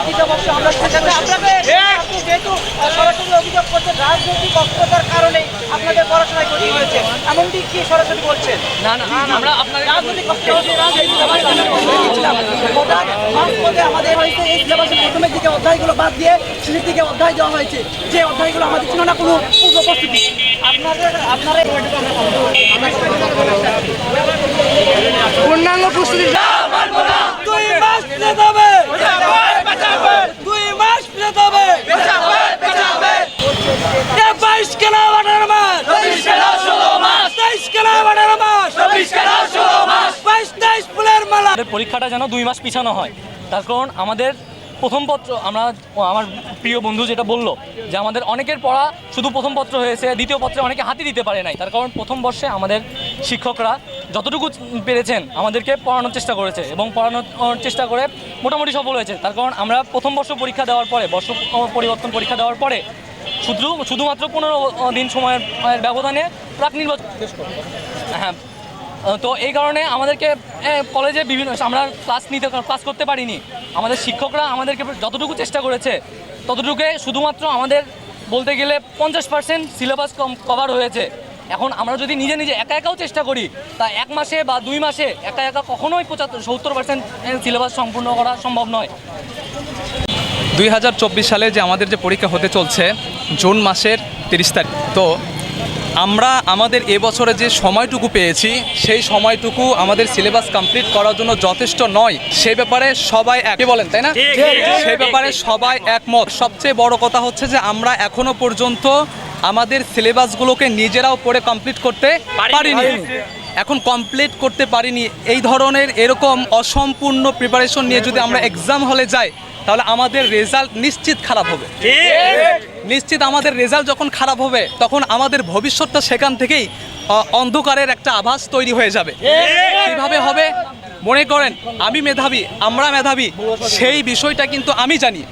অবশ্যই আমরা আপনি যেহেতু সরাসরি অভিযোগ করছেন রাজনৈতিক অস্থিরতার কারণে আপনাদের পড়াশোনায় ক্ষতি হয়েছে। এমনটি কি সরাসরি বলছেন? না না আমরা আপনাদের রাজনৈতিক আমাদের হয়েছে এই সিলেবাসের প্রথমের দিকে অধ্যায়গুলো বাদ দিয়ে শেষের দিকে অধ্যায় দেওয়া হয়েছে। যে অধ্যায়গুলো আমাদের ছিল না কোনো পূর্ব প্রস্তুতি। আপনাদের আপনারা পূর্ণাঙ্গ প্রস্তুতি দুই মাস যেতে হবে দুই মাস যেতে হবে বাইশ কেনা আঠারো মাস তেইশ কেনা আঠারো মাস বাইশ তেইশ ফুলের মালা। পরীক্ষাটা যেন দুই মাস পিছানো হয়। তার কারণ আমাদের প্রথম পত্র আমরা আমার প্রিয় বন্ধু যেটা বলল যে আমাদের অনেকের পড়া শুধু প্রথম পত্র হয়েছে দ্বিতীয় পত্রে অনেকে হাতে দিতে পারে নাই। তার কারণ প্রথম বর্ষে আমাদের শিক্ষকরা যতটুকু পেরেছেন আমাদেরকে পড়ানোর চেষ্টা করেছে এবং পড়ানোর চেষ্টা করে মোটামুটি সফল হয়েছে। তার কারণ আমরা প্রথম বর্ষ পরীক্ষা দেওয়ার পরে, বর্ষ পরিবর্তন পরীক্ষা দেওয়ার পরে শুধু, শুধুমাত্র পনেরো দিন সময়ের ব্যবধানে প্রাক নির্বাচন হ্যাঁ। তো এই কারণে আমাদেরকে কলেজে বিভিন্ন, আমরা ক্লাস নিতে, ক্লাস করতে পারিনি। আমাদের শিক্ষকরা আমাদেরকে যতটুকু চেষ্টা করেছে ততটুকু শুধুমাত্র আমাদের বলতে গেলে পঞ্চাশ পার্সেন্ট সিলেবাস কভার হয়েছে। এখন আমরা যদি নিজে নিজে একা একাও চেষ্টা করি, তা এক মাসে বা দুই মাসে একা একা কখনোই পঁচাত্তর, সত্তর পার্সেন্ট সিলেবাস সম্পূর্ণ করা সম্ভব নয়। দুই সালে যে আমাদের যে পরীক্ষা হতে চলছে, জুন মাসের তিরিশ তারিখ, তো আমরা আমাদের এবছরে যে সময়টুকু পেয়েছি সেই সময়টুকু আমাদের সিলেবাস কমপ্লিট করার জন্য যথেষ্ট নয়। সে ব্যাপারে সবাই একই বলেন তাই না? সে ব্যাপারে সবাই একমত। সবচেয়ে বড় কথা হচ্ছে যে আমরা এখনও পর্যন্ত আমাদের সিলেবাসগুলোকে নিজেরাও পড়ে কমপ্লিট করতে পারিনি। এখন কমপ্লিট করতে পারিনি। এই ধরনের এরকম অসম্পূর্ণ প্রিপারেশন নিয়ে যদি আমরা এক্সাম হলে যাই, তাহলে আমাদের রেজাল্ট নিশ্চিত খারাপ হবে। নিশ্চিত আমাদের রেজাল্ট যখন খারাপ হবে, তখন আমাদের ভবিষ্যৎটা সেখান থেকেই অন্ধকারের একটা আভাস তৈরি হয়ে যাবে। কীভাবে হবে? মনে করেন, আমি মেধাবী, আমরা মেধাবী, সেই বিষয়টা কিন্তু আমি জানি।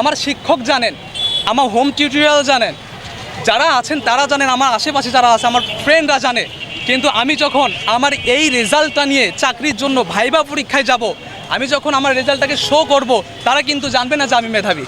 আমার শিক্ষক জানেন, আমার হোম টিউটোরিয়াল জানেন। যারা আছেন, তারা জানেন, আমার আশেপাশে যারা আছে, আমার ফ্রেন্ডরা জানে। কিন্তু আমি যখন আমার এই রেজাল্টটা নিয়ে চাকরির জন্য ভাইবা পরীক্ষায় যাব, আমি যখন আমার রেজাল্টটাকে শো করব, তারা কিন্তু জানবে না যে আমি মেধাবী।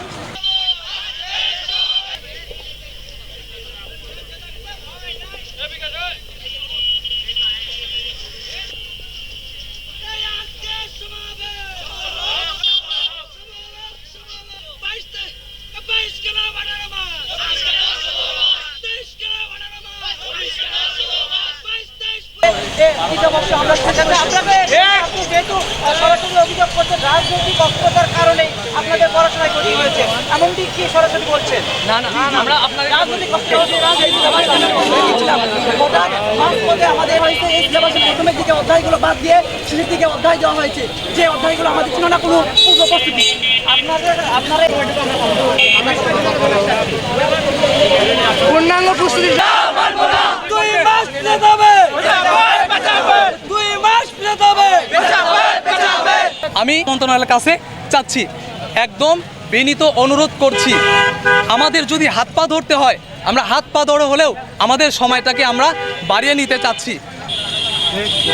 অবশ্যই আমরা ঠেকাতে আপনাদের আপনি যেহেতু সরাসরি অভিযোগ করছেন রাজনৈতিক অস্থিরতার কারণে আপনাদের পড়াশোনায় ক্ষতি হয়েছে। এমনটি কি সরাসরি বলছেন? না না আমরা আপনাদের রাজনৈতিক আমাদের হয়েছে এই সিলেবাসের প্রথমের দিকে অধ্যায়গুলো বাদ দিয়ে শেষের দিকে অধ্যায় দেওয়া হয়েছে। যে অধ্যায়গুলো আমাদের ছিল না কোনো পূর্ব প্রস্তুতি। আপনাদের আপনারা পূর্ণাঙ্গ প্রস্তুতি দুই মাস যেতে হবে দুই মাস যেতে হবে আমি মন্ত্রণালয়ের কাছে চাচ্ছি। একদম বিনীত অনুরোধ করছি। আমাদের যদি হাত পা ধরতে হয়, আমরা হাত পা ধরে হলেও আমাদের সময়টাকে আমরা বাড়িয়ে নিতে চাচ্ছি।